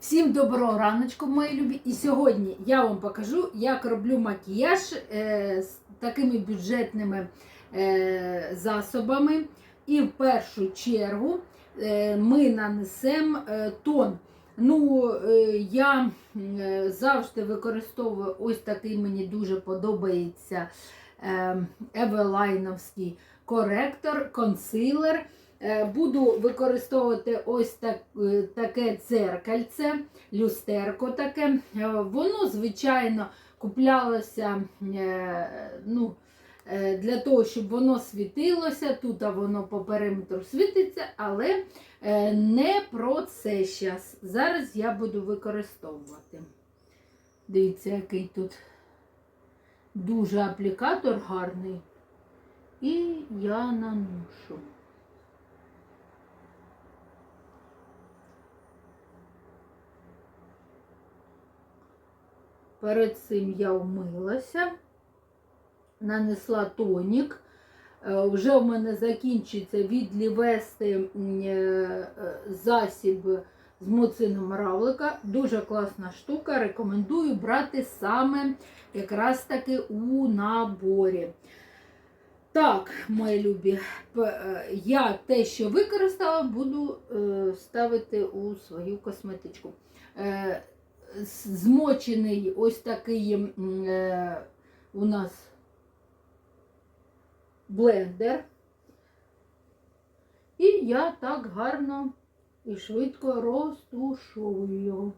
Всім доброго раночку, мої любі. І сьогодні я вам покажу, як роблю макіяж е, з такими бюджетними е, засобами. І в першу чергу е, ми нанесемо е, тон. Ну, е, я е, завжди використовую ось такий мені дуже подобається е, евелайновський коректор, консилер. Е, Буду використовувати ось так, е, таке дзеркальце, люстерко таке. Е, Воно, звичайно, куплялося ну, для того, щоб воно світилося. Тут воно по периметру світиться, але не про це зараз. Зараз я буду використовувати. Дивіться, який тут дуже аплікатор гарний. І я наношу. Перед цим я вмилася, нанесла тонік. Е, Вже в мене закінчиться від Лівести м, е, засіб з муцином равлика. Дуже класна штука. Рекомендую брати саме якраз таки у наборі. Так, мої любі, е, я те, що використала, буду ставити у свою косметичку. Змочений ось такий е, у нас блендер. І я так гарно і швидко розтушую.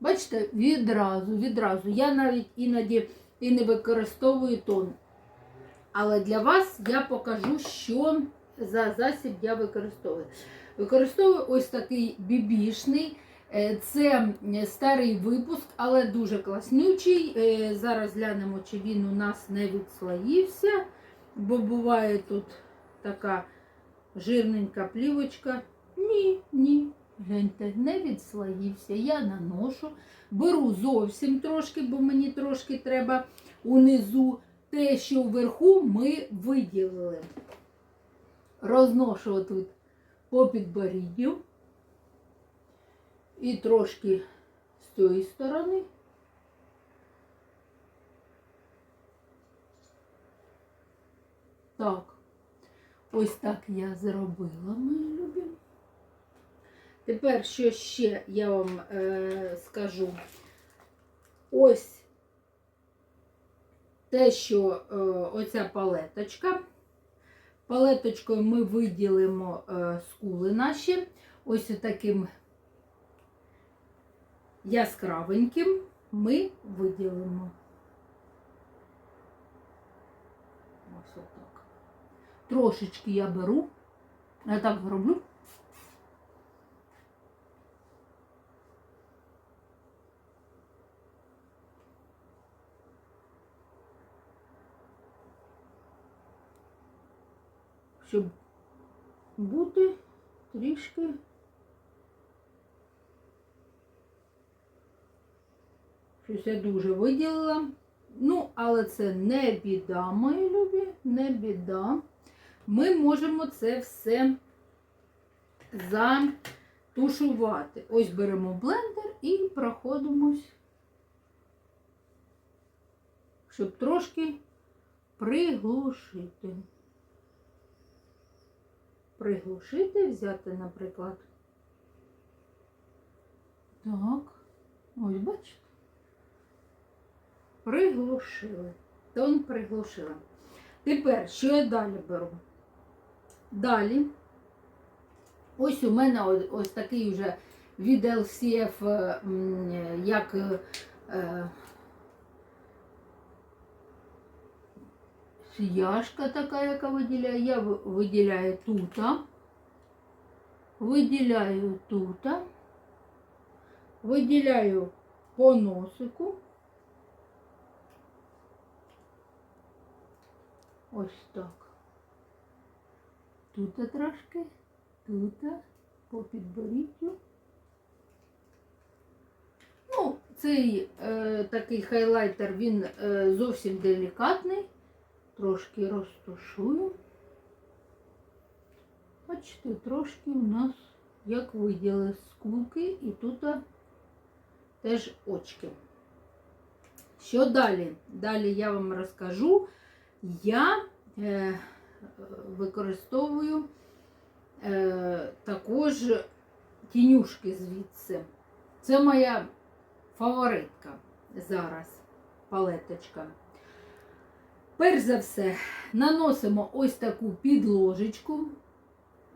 Бачите, відразу, відразу. Я навіть іноді і не використовую тон. Але для вас я покажу, що за засіб я використовую. Використовую ось такий бібішний. Е, Це старий випуск, але дуже класнючий. Е, Зараз глянемо, чи він у нас не відслоївся, бо буває тут така жирненька плівочка. Ні, ні. Гляньте, не відслоївся. Я наношу, беру зовсім трошки, бо мені трошки треба унизу. Те, що вверху ми виділили. Розношу тут по підборіддю. І трошки з цієї сторони. Так, ось так я зробила, мої любі. Тепер, що ще я вам е, скажу. Ось те, що е, оця палеточка. Палеточкою ми виділимо е, скули наші. Ось таким яскравеньким ми виділимо. Ось отак. Трошечки я беру, я так роблю. Щоб бути трішки Щось я дуже виділила. Ну, але це не біда, мої любі, не біда. Ми можемо це все затушувати. Ось беремо блендер і проходимось, щоб трошки приглушити. Приглушити, взяти, наприклад. Так, ось бачите. Приглушили. Тон приглушила. Тепер, що я далі беру? Далі, ось у мене ось такий вже від LCF, е, як е, е, сіяшка така, яка виділяє. Я виділяю тут, виділяю тут, виділяю по носику. Ось так. Тут трошки, тут по підборіддю. Ну, цей е, такий хайлайтер, він е, зовсім делікатний. Трошки розтушую. Бачите, трошки у нас як виділи скулки і тут теж очки. Що далі? Далі я вам розкажу. Я е, використовую е, також тінюшки звідси. Це моя фаворитка зараз палеточка. Перш за все, наносимо ось таку підложечку.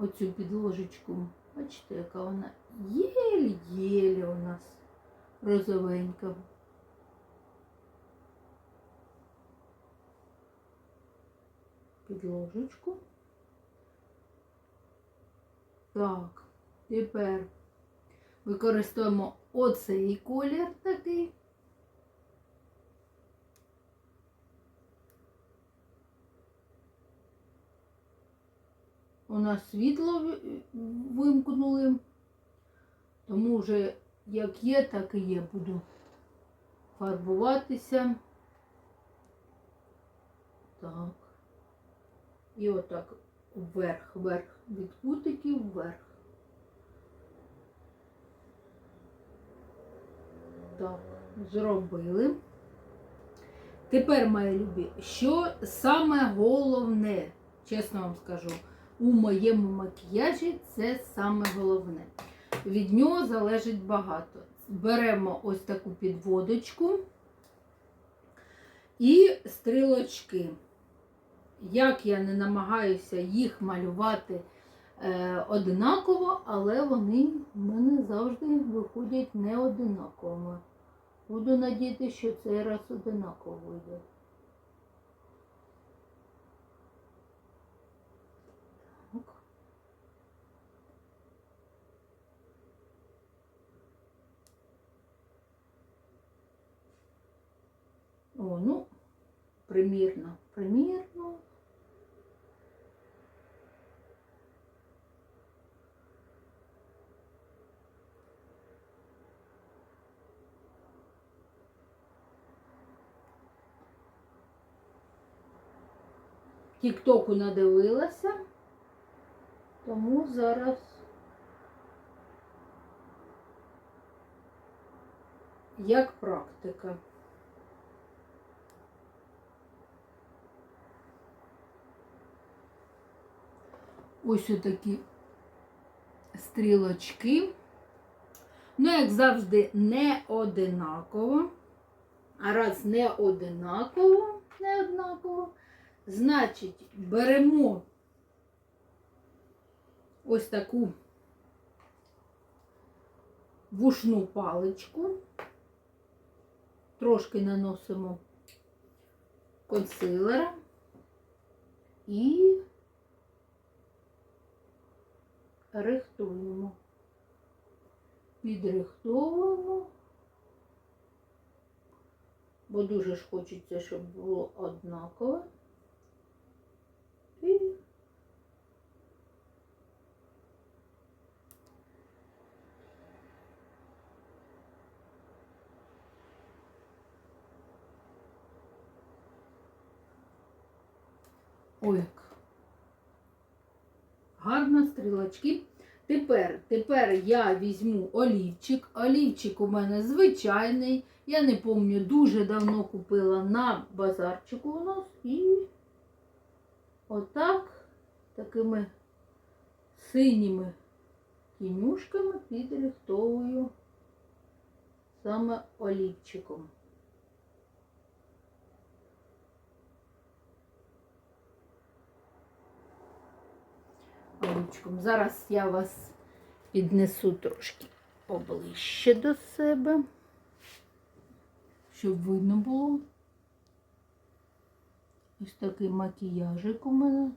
Оцю підложечку. Бачите, яка вона єлі-єлі у нас розовенька. Підложечку. Так, тепер використовуємо оцей колір такий. У нас світло вимкнули, тому вже як є, так і є. Буду фарбуватися. Так. І отак вверх, вверх, від кутиків вверх. Так, зробили. Тепер, мої любі, що саме головне, чесно вам скажу, у моєму макіяжі це саме головне. Від нього залежить багато. Беремо ось таку підводочку і стрілочки. Як я не намагаюся їх малювати е, одинаково, але вони в мене завжди виходять не одинаковими. Буду надіяти, що цей раз одинаково вийде. Так. О, ну, примірно, примірно. Тіктоку надивилася, тому зараз як практика. Ось отакі стрілочки. Ну, як завжди, не одинаково. А раз не одинаково, не однаково, значить, беремо ось таку вушну паличку, трошки наносимо консилера і рихтуємо. Підрихтовуємо, бо дуже ж хочеться, щоб було однакове. І Ой, гарно стрілочки. Тепер, тепер я візьму олівчик. Олівчик у мене звичайний. Я не пам'ятаю, дуже давно купила на базарчику у нас. І отак такими синіми тінюшками підрихтовую саме олівчиком. Олівчиком. Зараз я вас піднесу трошки поближче до себе, щоб видно було. Ось такий макіяжик у мене.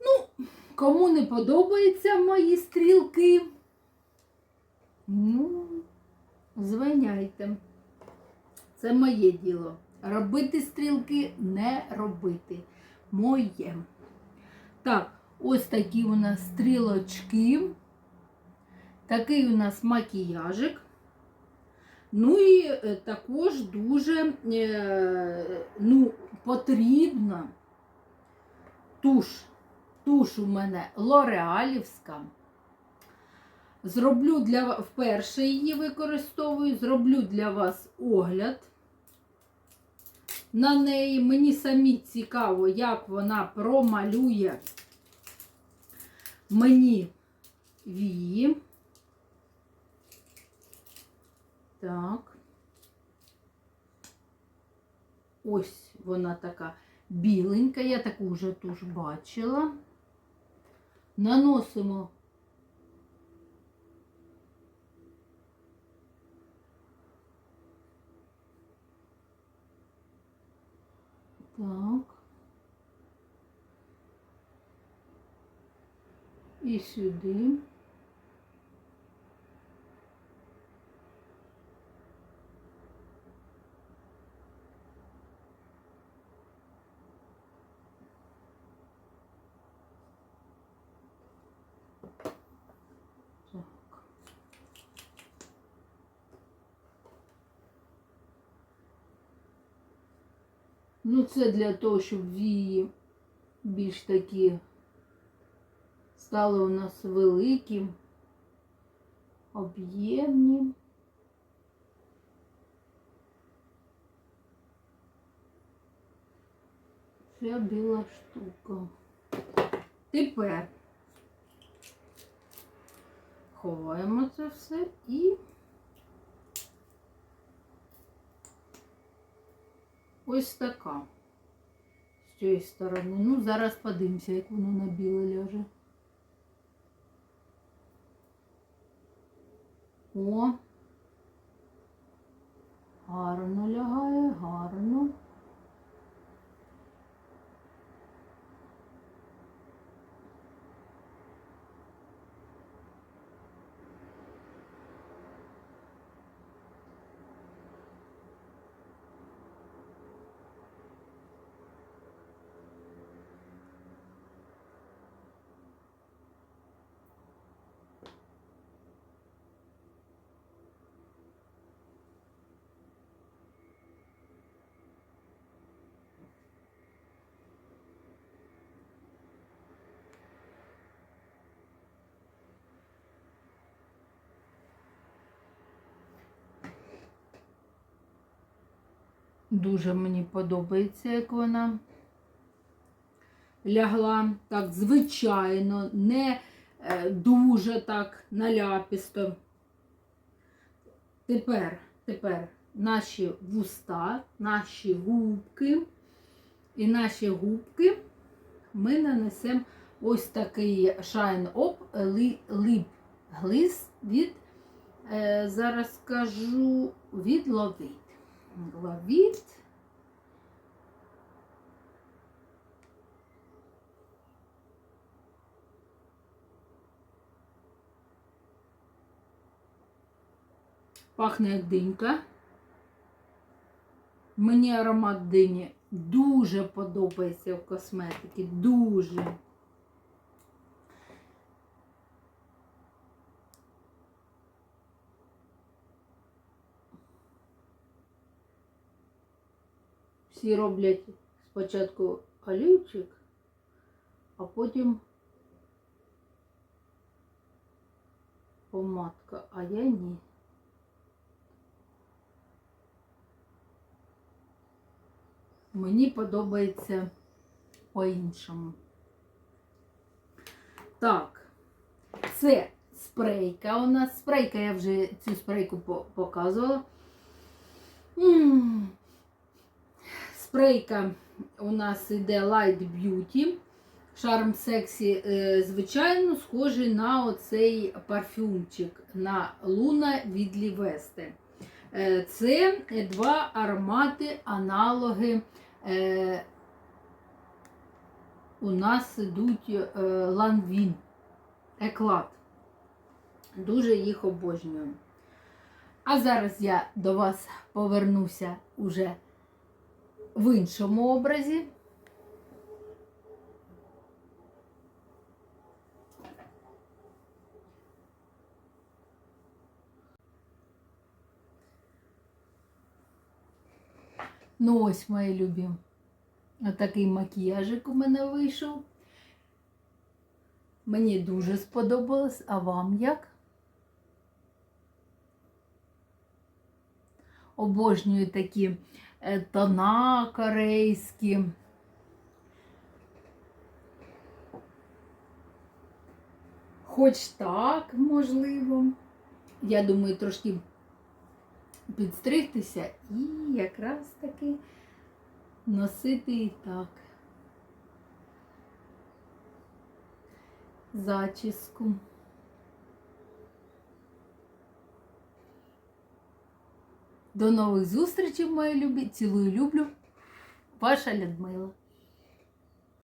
Ну, кому не подобаються мої стрілки, ну, звиняйте. Це моє діло. Робити стрілки не робити. Моє. Так, ось такі у нас стрілочки. Такий у нас макіяжик. Ну і е, також дуже е, ну, потрібна туш. туш у мене лореалівська. Зроблю для ва- вперше її використовую, зроблю для вас огляд на неї. Мені самі цікаво, як вона промалює мені вії. Так. Ось вона така біленька, я таку вже туш бачила. Наносимо так. І сюди. Ну, це для того, щоб вії більш такі стали у нас великі, об'ємні. Це біла штука. Тепер ховаємо це все і ось така з цієї сторони. Ну, зараз подивимося, як воно на біле ляже. О, гарно лягає, гарно. Дуже мені подобається, як вона лягла так звичайно, не е, дуже так наляпісто. Тепер, тепер наші вуста, наші губки і наші губки ми нанесемо ось такий Shine Up Lip Gliss від, е, зараз скажу, від Lovit. Ловіт. Пахне динька. Мені аромат дині дуже подобається в косметиці. Дуже. Всі роблять спочатку олівчик, а потім помадка, а я ні. Мені подобається по-іншому. Так, це спрейка у нас. Спрейка, я вже цю спрейку по- показувала. Спрейка у нас іде Light Beauty. Charm Sexy, е, звичайно, схожий на оцей парфюмчик на Луна від Лівести. Е, Це два аромати, аналоги. Е, У нас йдуть Ланвін, Еклад. Дуже їх обожнюю. А зараз я до вас повернуся уже в іншому образі. Ну ось, мої любі. Отакий макіяжик у мене вийшов. Мені дуже сподобалось, а вам як? Обожнюю такі тона корейські. Хоч так, можливо. Я думаю, трошки підстригтися і якраз таки носити і так. Зачіску. До нових зустрічей, мої любі. Цілую, люблю. Ваша Людмила.